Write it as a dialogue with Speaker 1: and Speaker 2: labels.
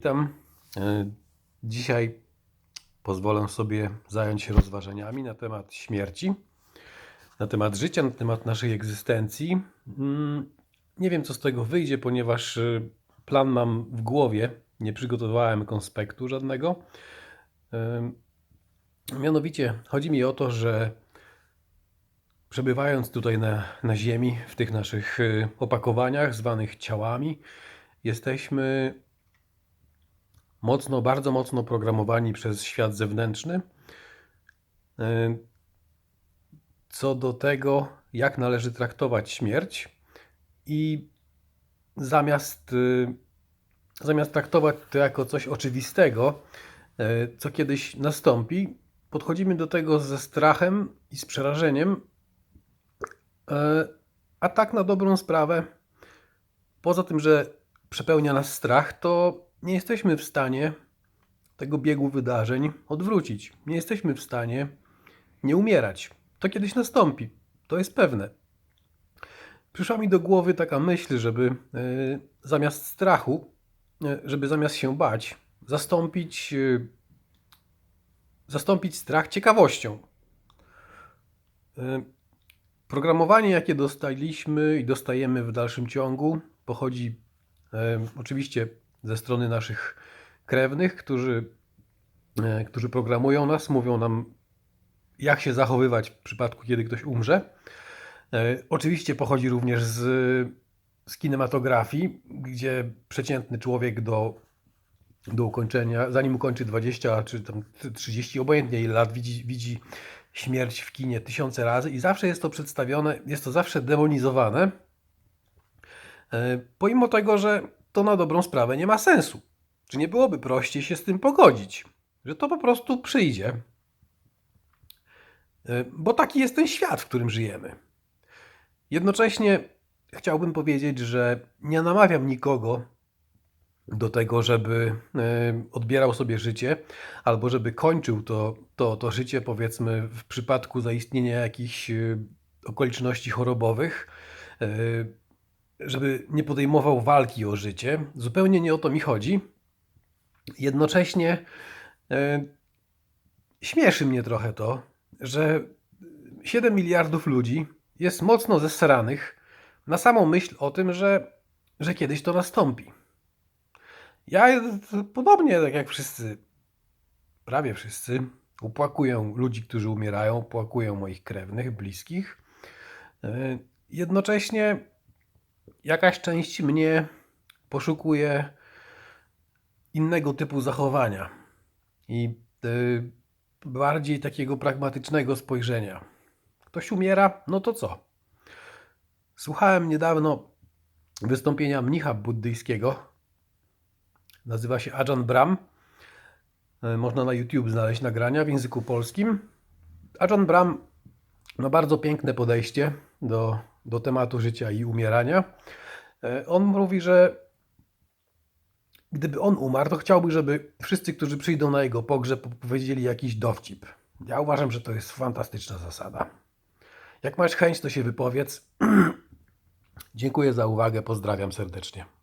Speaker 1: Witam. E, Dzisiaj pozwolę sobie zająć się rozważaniami na temat śmierci, na temat życia, na temat naszej egzystencji. Mm, Nie wiem, co z tego wyjdzie, ponieważ e, plan mam w głowie. Nie przygotowałem konspektu żadnego. E, Mianowicie chodzi mi o to, że przebywając tutaj na, na Ziemi, w tych naszych opakowaniach zwanych ciałami, jesteśmy mocno, bardzo mocno programowani przez świat zewnętrzny. e, Co do tego, jak należy traktować śmierć, i zamiast, e, zamiast traktować to jako coś oczywistego, e, co kiedyś nastąpi, podchodzimy do tego ze strachem i z przerażeniem. A tak na dobrą sprawę, poza tym, że przepełnia nas strach, to nie jesteśmy w stanie tego biegu wydarzeń odwrócić. Nie jesteśmy w stanie nie umierać. To kiedyś nastąpi. To jest pewne. Przyszła mi do głowy taka myśl, żeby e, zamiast strachu, e, żeby zamiast się bać, zastąpić, e, zastąpić strach ciekawością. Programowanie, jakie dostaliśmy i dostajemy w dalszym ciągu, pochodzi e, oczywiście ze strony naszych krewnych, którzy, e, którzy programują nas, mówią nam, jak się zachowywać w przypadku, kiedy ktoś umrze. E, Oczywiście pochodzi również z, z kinematografii, gdzie przeciętny człowiek do, do ukończenia, zanim ukończy 20 czy tam 30, obojętnie ile lat, widzi, widzi śmierć w kinie tysiące razy i zawsze jest to przedstawione, jest to zawsze demonizowane, e, pomimo tego, że to na dobrą sprawę nie ma sensu. Czy nie byłoby prościej się z tym pogodzić? Że to po prostu przyjdzie. E, Bo taki jest ten świat, w którym żyjemy. Jednocześnie chciałbym powiedzieć, że nie namawiam nikogo do tego, żeby e, odbierał sobie życie, albo żeby kończył to, to, to życie, powiedzmy, w przypadku zaistnienia jakichś e, okoliczności chorobowych, żeby nie podejmował walki o życie. Zupełnie nie o to mi chodzi. Jednocześnie e, śmieszy mnie trochę to, że 7 miliardów ludzi jest mocno zesranych na samą myśl o tym, że, że kiedyś to nastąpi. Ja podobnie tak jak wszyscy, prawie wszyscy, upłakuję ludzi, którzy umierają, upłakuję moich krewnych, bliskich. E, Jednocześnie jakaś część mnie poszukuje innego typu zachowania i y, bardziej takiego pragmatycznego spojrzenia. Ktoś umiera, no to co? Słuchałem niedawno wystąpienia mnicha buddyjskiego. Nazywa się Ajahn Brahm. Y, Można na YouTube znaleźć nagrania w języku polskim. Ajahn Brahm ma bardzo piękne podejście do, do tematu życia i umierania. E, On mówi, że gdyby on umarł, to chciałby, żeby wszyscy, którzy przyjdą na jego pogrzeb, powiedzieli jakiś dowcip. Ja uważam, że to jest fantastyczna zasada. Jak masz chęć, to się wypowiedz. Dziękuję za uwagę, pozdrawiam serdecznie.